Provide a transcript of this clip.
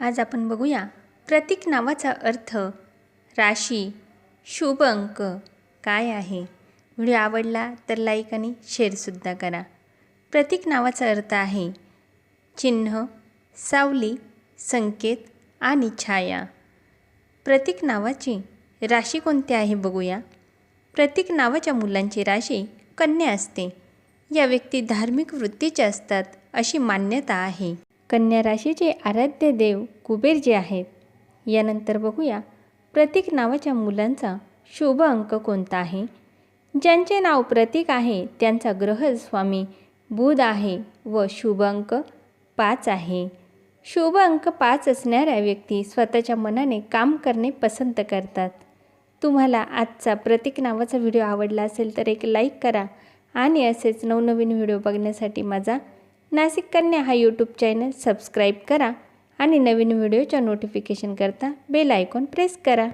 आज आपण बघूया प्रतीक नावाचा अर्थ राशी शुभ अंक काय आहे? व्हिडिओ आवडला तर लाईक आणि शेअरसुद्धा करा. प्रतीक नावाचा अर्थ आहे चिन्ह सावली संकेत आणि छाया. प्रतीक नावाची राशी कोणती आहे बघूया. प्रतीक नावाच्या मुलांची राशी कन्या असते. या व्यक्ती धार्मिक वृत्तीच्या असतात अशी मान्यता आहे. कन्या राशीचे आराध्य देव कुबेर जे आहेत यानंतर बघूया प्रतीक नावाच्या मुलांचा शुभ अंक कोणता आहे? ज्यांचे नाव प्रतीक आहे त्यांचा ग्रह स्वामी बुध आहे व शुभ अंक पाच आहे. शुभ अंक पाच असणाऱ्या व्यक्ती स्वतःच्या मनाने काम करणे पसंत करतात. तुम्हाला आजचा प्रतीक नावाचा व्हिडिओ आवडला असेल तर एक लाईक करा आणि असेच नवनवीन व्हिडिओ बघण्यासाठी माझा नाशिक कन्या हा यूट्यूब चॅनल सबस्क्राईब करा आणि नवीन व्हिडिओच्या नोटिफिकेशनकरता बेल आयकॉन प्रेस करा.